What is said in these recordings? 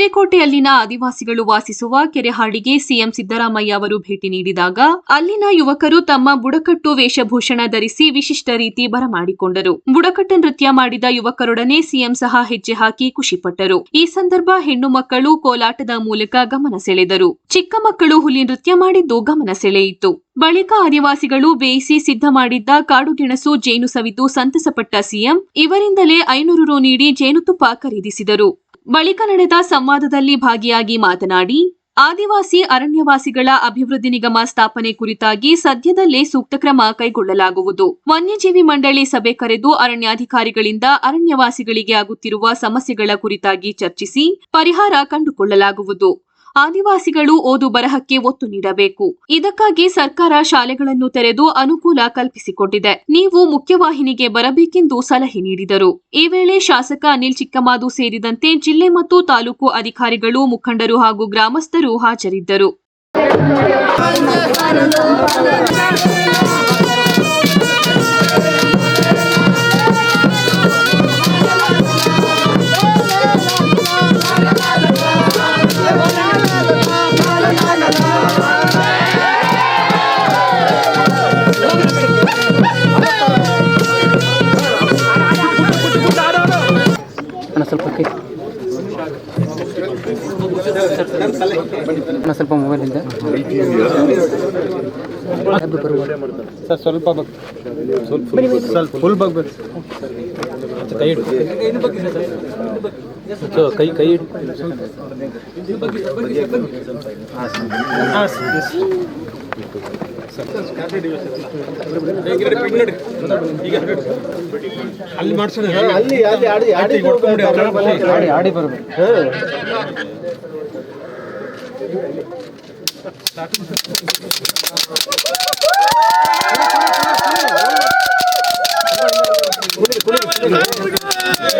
ಎಚ್ಡಿಕೋಟೆಯಲ್ಲಿನ ಆದಿವಾಸಿಗಳು ವಾಸಿಸುವ ಕೆರೆಹಾಡಿಗೆ ಸಿಎಂ ಸಿದ್ದರಾಮಯ್ಯ ಅವರು ಭೇಟಿ ನೀಡಿದಾಗ ಅಲ್ಲಿನ ಯುವಕರು ತಮ್ಮ ಬುಡಕಟ್ಟು ವೇಷಭೂಷಣ ಧರಿಸಿ ವಿಶಿಷ್ಟ ರೀತಿ ಬರಮಾಡಿಕೊಂಡರು. ಬುಡಕಟ್ಟು ನೃತ್ಯ ಮಾಡಿದ ಯುವಕರೊಡನೆ ಸಿಎಂ ಸಹ ಹೆಜ್ಜೆ ಹಾಕಿ ಖುಷಿಪಟ್ಟರು. ಈ ಸಂದರ್ಭ ಹೆಣ್ಣು ಮಕ್ಕಳು ಕೋಲಾಟದ ಮೂಲಕ ಗಮನ ಸೆಳೆದರು. ಚಿಕ್ಕ ಮಕ್ಕಳು ಹುಲಿ ನೃತ್ಯ ಮಾಡಿದ್ದು ಗಮನ ಸೆಳೆಯಿತು. ಬಳಿಕ ಆದಿವಾಸಿಗಳು ಬೇಯಿಸಿ ಸಿದ್ಧ ಮಾಡಿದ್ದ ಕಾಡುಗೆಣಸು ಜೇನು ಸವಿದು ಸಂತಸಪಟ್ಟ ಸಿಎಂ, ಇವರಿಂದಲೇ ಐನೂರು ರು ನೀಡಿ ಜೇನುತುಪ್ಪ ಖರೀದಿಸಿದರು. ಬಳಿಕ ನಡೆದ ಸಂವಾದದಲ್ಲಿ ಭಾಗಿಯಾಗಿ ಮಾತನಾಡಿ, ಆದಿವಾಸಿ ಅರಣ್ಯವಾಸಿಗಳ ಅಭಿವೃದ್ಧಿ ನಿಗಮ ಸ್ಥಾಪನೆ ಕುರಿತಾಗಿ ಸದ್ಯದಲ್ಲೇ ಸೂಕ್ತ ಕ್ರಮ ಕೈಗೊಳ್ಳಲಾಗುವುದು. ವನ್ಯಜೀವಿ ಮಂಡಳಿ ಸಭೆ ಕರೆದು ಅರಣ್ಯಾಧಿಕಾರಿಗಳಿಂದ ಅರಣ್ಯವಾಸಿಗಳಿಗೆ ಆಗುತ್ತಿರುವ ಸಮಸ್ಯೆಗಳ ಕುರಿತಾಗಿ ಚರ್ಚಿಸಿ ಪರಿಹಾರ ಕಂಡುಕೊಳ್ಳಲಾಗುವುದು. ಆದಿವಾಸಿಗಳು ಓದು ಬರಹಕ್ಕೆ ಒತ್ತು ನೀಡಬೇಕು. ಇದಕ್ಕಾಗಿ ಸರ್ಕಾರ ಶಾಲೆಗಳನ್ನು ತೆರೆದು ಅನುಕೂಲ ಕಲ್ಪಿಸಿಕೊಟ್ಟಿದೆ. ನೀವು ಮುಖ್ಯವಾಹಿನಿಗೆ ಬರಬೇಕೆಂದು ಸಲಹೆ ನೀಡಿದರು. ಈ ವೇಳೆ ಶಾಸಕ ಅನಿಲ್ ಚಿಕ್ಕಮಾದು ಸೇರಿದಂತೆ ಜಿಲ್ಲೆ ಮತ್ತು ತಾಲೂಕು ಅಧಿಕಾರಿಗಳು, ಮುಖಂಡರು ಹಾಗೂ ಗ್ರಾಮಸ್ಥರು ಹಾಜರಿದ್ದರು. ಸರ್ ಸ್ವಲ್ಪ ಸ್ವಲ್ಪ ಸ್ವಲ್ಪ ಫುಲ್ ಬಗ್ಬೇಕು ಕೈ ಇಡು. ಕೈ ಕೈ ಇಡು. ಅಲ್ಲಿ ಮಾಡ್ಸೋಣ. ಅಲ್ಲಿ Thank you.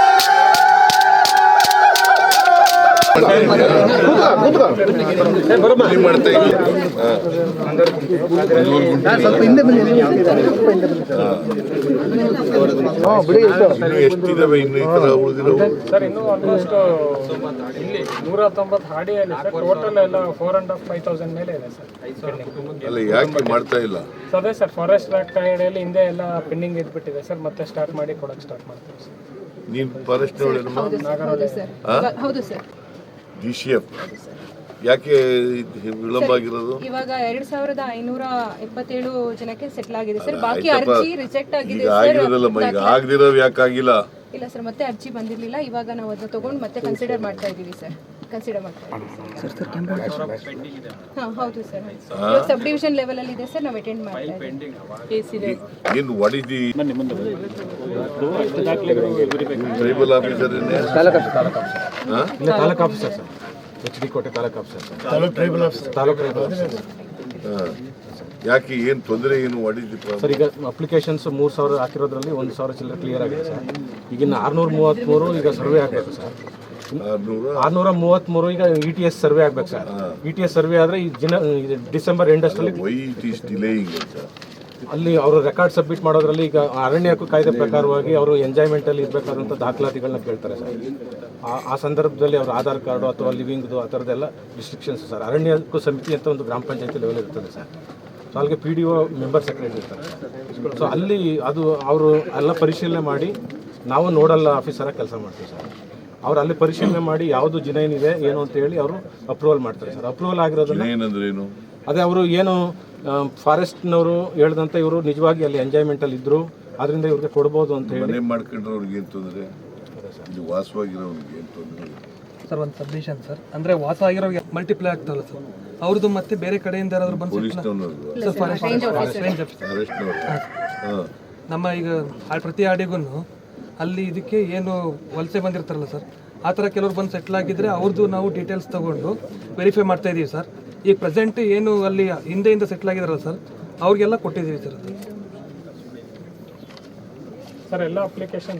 ಎಷ್ಟಿದಾವೆ ಇನ್ನು ನೂರ sir four and five thousand ಮೇಲೆ ಇದೆ ಸರ್ ಯಾಕೆ ಮಾಡ್ತಾ ಇಲ್ಲ ಅದೇ ಸರ್ ಫಾರೆಸ್ಟ್ ಆಕ್ಟ್ ಅಡಿಯಲ್ಲಿ ಹಿಂದೆ ಎಲ್ಲ ಪೆಂಡಿಂಗ್ ಇದ್ಬಿಟ್ಟಿದೆ ಸರ್ ಮತ್ತೆ ಸ್ಟಾರ್ಟ್ ಮಾಡಿ ಕೊಡಕ್ಕೆ ಸ್ಟಾರ್ಟ್ ಮಾಡ್ತೀವಿ ಸರ್ ಫಾರೆಸ್ಟ್ ಹೌದು ಸರ್. ಡಿ ಸಿ ಎಫ್ ಯಾಕೆ ವಿಳಂಬ ಆಗಿರೋದು ಇವಾಗ ಎರಡ್ ಸಾವಿರದ ಐನೂರ ಇಪ್ಪತ್ತೇಳು ಜನಕ್ಕೆ ಸೆಟ್ಲ್ ಆಗಿದೆ ಸರ್. ಬಾಕಿ ಅರ್ಜಿ ರಿಜೆಕ್ಟ್ ಆಗಿದೆ ಈಗ ಸರ್. ಆಗಿರೋದಲ್ಲಮ್ಮ ಈಗ ಆಗದಿರೋರು ಯಾಕಾಗಿಲ್ಲ? ಇಲ್ಲ ಸರ್ ಮತ್ತೆ ಅರ್ಜಿ ಬಂದಿರಲಿಲ್ಲ. ಇವಾಗ ನಾವು ಅದನ್ನ ತಗೊಂಡು ಮತ್ತೆ ಕನ್ಸಿಡರ್ ಮಾಡ್ತಾ ಇದ್ದೀವಿ ಸರ್. ಕನ್ಸಿಡರ್ ಮಾಡ್ತಾ ಇದ್ದೀವಿ ಹಾ ಹೌದು ಸರ್ ಸಬ್ ಡಿವಿಷನ್ ಲೆವೆಲ್ ಅಲ್ಲಿ ಇದೆ ಸರ್ ನಾವು ಅಟೆಂಡ್ ಮಾಡ್ತಾ ಇದ್ದೀವಿ. ಏನು what is the tribal officer ಇಲ್ಲ taluk officer sir H D Kote taluk officer sir taluk tribal officer taluk tribal officer ಯಾಕೆ ಏನು ತೊಂದರೆ ಏನು ದಿ ಸರ್ ಈಗ ಅಪ್ಲಿಕೇಶನ್ಸ್ ಮೂರು ಸಾವಿರ ಹಾಕಿರೋದ್ರಲ್ಲಿ ಒಂದು ಸಾವಿರ ಚಿಲ್ಲರೆ ಕ್ಲಿಯರ್ ಆಗಿದೆ ಸರ್ ಈಗಿನ ಆರುನೂರ ಮೂವತ್ತ್ಮೂರು ಈಗ ಸರ್ವೆ ಆಗಬೇಕು ಸರ್ ಆರ್ನೂರ ಮೂವತ್ತ್ಮೂರು ಈಗ ಇ ಟಿ ಎಸ್ ಸರ್ವೆ ಆಗ್ಬೇಕು sir. E T S survey ಆದರೆ ಈ ದಿನ ಡಿಸೆಂಬರ್ ಎಂಡಷ್ಟಲ್ಲಿ ವೈ ಇಟ್ ಈಸ್ ಡಿಲೇಯಿಂಗ್ ಅಂತ? ಅಲ್ಲಿ ಅವರು ರೆಕಾರ್ಡ್ ಸಬ್ಮಿಟ್ ಮಾಡೋದ್ರಲ್ಲಿ ಈಗ ಅರಣ್ಯ ಹಕ್ಕು ಕಾಯ್ದೆ ಪ್ರಕಾರವಾಗಿ ಅವರು ಎಂಜಾಯ್ಮೆಂಟಲ್ಲಿ ಇರಬೇಕಾದಂಥ ದಾಖಲಾತಿಗಳನ್ನ ಕೇಳ್ತಾರೆ ಸರ್. ಆ- ಆ ಸಂದರ್ಭದಲ್ಲಿ ಅವ್ರ ಆಧಾರ್ ಕಾರ್ಡು ಅಥವಾ ಲಿವಿಂಗ್ದು ಆ ಥರದ್ದೆಲ್ಲ ರಿಸ್ಟ್ರಿಕ್ಷನ್ಸ್ ಸರ್. ಅರಣ್ಯ ಹಕ್ಕು ಸಮಿತಿ ಅಂತ ಒಂದು ಗ್ರಾಮ ಪಂಚಾಯತಿ ಲೆವೆಲ್ ಇರ್ತದೆ ಸರ್. ಸೊ ಅಲ್ಲಿಗೆ P D O member secretary ಇರ್ತಾರೆ ಸೊ ಅಲ್ಲಿ ಅದು ಅವರು ಎಲ್ಲ ಪರಿಶೀಲನೆ ಮಾಡಿ ನಾವು ನೋಡಲ್ಲ ಆಫೀಸರಾಗಿ ಕೆಲಸ ಮಾಡ್ತೀವಿ ಸರ್. ಅವ್ರು ಅಲ್ಲಿ ಪರಿಶೀಲನೆ ಮಾಡಿ ಯಾವುದು ಜಿನೈನ್ ಇದೆ ಏನು ಅಂತ ಹೇಳಿ ಅವರು ಅಪ್ರೂವಲ್ ಮಾಡ್ತಾರೆ ಸರ್. ಅಪ್ರೂವಲ್ ಆಗಿರೋದನ್ನ ಏನಂದ್ರೆ ಏನು? ಅದೇ ಅವರು ಏನು ಫಾರೆಸ್ಟ್ನವರು ಹೇಳ್ದಂತ ಇವರು ನಿಜವಾಗಿ ಅಲ್ಲಿ ಎಂಜಾಯ್ಮೆಂಟ್ ಅಲ್ಲಿ ಇದ್ದರು ಅದರಿಂದ ಇವ್ರಿಗೆ ಕೊಡ್ಬೋದು ಅಂತ ಹೇಳಿ ಮನೆ ಮಾಡ್ಕೊಂಡ್ರವ್ರಿಗೆ ಏನು ತೊಂದರೆ? ಇಲ್ಲಿ ವಾಸವಾಗಿರೋರಿಗೆ ಏನು ತೊಂದರೆ? ಸರ್ ಒಂದು ಸಬ್ಮಿಷನ್ ಸರ್. ಅಂದ್ರೆ ವಾಸ ಆಗಿರೋರಿಗೆ ಮಲ್ಟಿಪ್ಲೈ ಆಗ್ತಾವಲ್ಲ ಸರ್. ಅವ್ರದ್ದು ಮತ್ತೆ ಬೇರೆ ಕಡೆಯಿಂದ ಯಾರಾದ್ರು ಬಂದು ನಮ್ಮ ಈಗ ಪ್ರತಿ ಆಡಿಗೂ ಅಲ್ಲಿ ಇದಕ್ಕೆ ಏನು ವಲಸೆ ಬಂದಿರ್ತಾರಲ್ಲ ಸರ್ ಆ ಥರ ಕೆಲವ್ರು ಬಂದು ಸೆಟ್ಲ್ ಆಗಿದ್ರೆ ಅವ್ರದ್ದು ನಾವು ಡೀಟೇಲ್ಸ್ ತಗೊಂಡು ವೆರಿಫೈ ಮಾಡ್ತಾ ಇದ್ದೀವಿ ಸರ್. ಈಗ ಪ್ರೆಸೆಂಟ್ ಏನು ಅಲ್ಲಿ ಹಿಂದೆಯಿಂದ ಸೆಟ್ಲ್ ಆಗಿದಾರಲ್ಲ ಸರ್ ಅವ್ರಿಗೆಲ್ಲ ಕೊಟ್ಟಿದ್ದೀವಿ ಸರ್. ಅದು ಸರ್ ಎಲ್ಲ ಅಪ್ಲಿಕೇಶನ್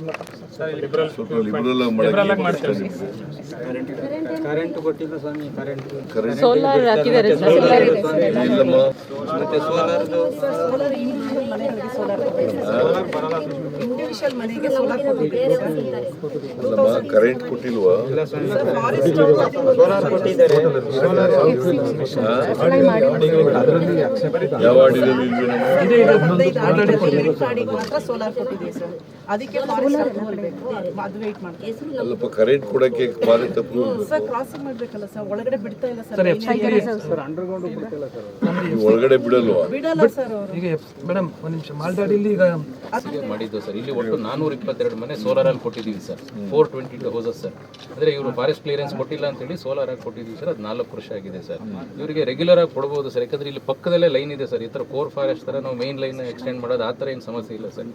ಸರ್. ಲಿಬ್ರಲ್ ಸ್ವಲ್ಪ ಲಿಬರಲ್ ಆಗಿ ಲಿಬ್ರಲ್ ಆಗಿ ಮಾಡಕ್ಕೆ ಮಾಡ್ತೀವಿ ಕರೆಂಟ್ ಕೊಟ್ಟಿಲ್ಲ ಸ್ವಾಮಿ ಕರೆಂಟ್ ಸೋಲಾರ್ ಹಾಕಿದ್ದಾರೆ ಸೋಲಾರ್ ಮನೆಗೆ ಸೋಲಾರ್ ಕರೆಂಟ್ ಕೊಟ್ಟಿಲ್ವಾ? ಸೋಲಾರ್ ಯಾವ ಕೊಟ್ಟಿದ್ದೀವಿ ಸರ್. ಅದಕ್ಕೆ ಅದು ಮಾಡ್ತೀವಿ ಅಲ್ಲಪ್ಪ ಕರೆಂಟ್ ಕೊಡಕ್ಕೆ ಫಾರೆಸ್ಟ್ ತಪ್ಪು. ಸರ್ ಕ್ರಾಸಿಂಗ್ ಮಾಡ್ಬೇಕಲ್ಲ ಸರ್. ಒಳಗಡೆ ಬಿಡ್ತಾ ಇಲ್ಲ ಸರ್. ಒಳಗಡೆ ಬಿಡಲ್ವಾ? ಬಿಡಲ್ಲ ಸರ್ ಈಗ ಮೇಡಮ್ ಒಂದು ನಿಮಿಷ. ಮಾಲ್ದಾಡಿಲಿ ಈಗ ಮಾಡಿದ್ದು ಸರ್. ಇಲ್ಲಿ ಒಟ್ಟು ನಾನೂರ ಇಪ್ಪತ್ತೆರಡು ಮನೆ ಸೋಲಾರ್ ಅಲ್ಲಿ ಕೊಟ್ಟಿದ್ದೀವಿ sir. Four twenty two houses sir. ಅಂದ್ರೆ ಇವರು ಫಾರೆಸ್ಟ್ ಕ್ಲಿಯರೆನ್ಸ್ ಕೊಟ್ಟಿಲ್ಲ ಅಂತ ಹೇಳಿ ಸೋಲಾರ್ ಆಗಿ ಕೊಟ್ಟಿದ್ದೀವಿ ಸರ್. ಅದು ನಾಲ್ಕು ವರ್ಷ ಆಗಿದೆ ಸರ್. ಇವರಿಗೆ ರೆಗ್ಯುಲರ್ ಆಗಿ ಕೊಡ್ಬೋದು ಸರ್. ಯಾಕಂದ್ರೆ ಇಲ್ಲಿ ಪಕ್ಕದಲ್ಲೇ ಲೈನ್ ಇದೆ ಸರ್. ಈ ಥರ ಕೋರ್ ಫಾರೆಸ್ಟ್ ಥರ ನಾವು ಮೇನ್ ಲೈನ್ ಎಕ್ಸ್ಟೆಂಡ್ ಮಾಡೋದು ಆ ಥರ ಏನು ಸಮಸ್ಯೆ ಇಲ್ಲ ಸರ್.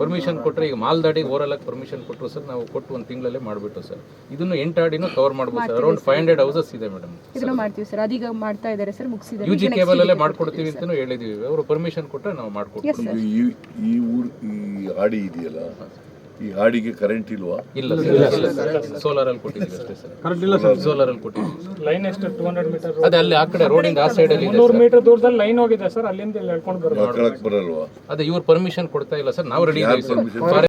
ಪರ್ಮಿಷನ್ ಕೊಟ್ಟರೆ ಈಗ ಮಾಲ್ದಾಡಿಗೆ ಓವರಲ್ ಆಗಿ ಪರ್ಮಿಷನ್ ಕೊಟ್ಟರು ಸರ್ ನಾವು ಕೊಟ್ಟು ಒಂದು ತಿಂಗಳಲ್ಲೇ ಮಾಡಿಬಿಟ್ಟು ಸರ್. ಇದನ್ನು ಎಂಟು ಆಡಿನೂ ಕವರ್ ಮಾಡ್ಬೋದು sir. Around five hundred houses ಇದೆ ಮೇಡಮ್ ಇದನ್ನು ಮಾಡ್ತೀವಿ ಸರ್. ಅದೀಗ ಮಾಡ್ತಾ ಇದ್ದಾರೆ ಸರ್ ಮುಗಿಸಿದ್ದಾರೆ. ಯು ಜಿ ಕೇಬಲ್ ಅಲ್ಲೇ ಮಾಡ್ಕೊಡ್ತೀವಿ ಅಂತಲೂ ಹೇಳಿದೀವಿ. ಅವರು ಪರ್ಮಿಷನ್ ಕೊಟ್ಟರೆ ನಾವು ಮಾಡ್ಕೊಡ್ತೀವಿ. ಈ ಊರ್ ಈ ಆಡಿ ಇದೆಯಲ್ಲ? ಈ ಹಾಡಿಗೆ ಕರೆಂಟ್ ಇಲ್ವಾ? ಇಲ್ಲ ಸರ್ ಇಲ್ಲ ಸರ್ ಸೋಲಾರ್ ಅಲ್ಲಿ ಕೊಟ್ಟಿದ್ದೀವಿ ಅಷ್ಟೇ ಸರ್. ಕರೆಂಟ್ ಇಲ್ಲ ಸರ್. ಸೋಲಾರ್ ಅಲ್ಲಿ ಕೊಟ್ಟಿದ್ದೀವಿ. ಲೈನ್ ಎಷ್ಟು? ಟೂ ಹಂಡ್ರೆಡ್ ಮೀಟರ್ ಅದೇ ಅಲ್ಲಿ ಆ ಕಡೆ ರೋಡಿಂದ ಆ ಸೈಡ್ ಅಲ್ಲಿ ಇದೆ ಮುನ್ನೂರು ಸರ್. ಮೀಟರ್ ದೂರದಲ್ಲಿ ಲೈನ್ ಹೋಗಿದೆ ಸರ್. ಅಲ್ಲಿಂದ ಇಲ್ಲಿ ಹಾಕೊಳಕ್ ಬರಲ್ವಾ? ಅದೇ ಇವ್ರು ಪರ್ಮಿಷನ್ ಕೊಡ್ತಾ ಇಲ್ಲ ಸರ್. ನಾವು ರೆಡಿ ಇದ್ದೀವಿ ಸರ್.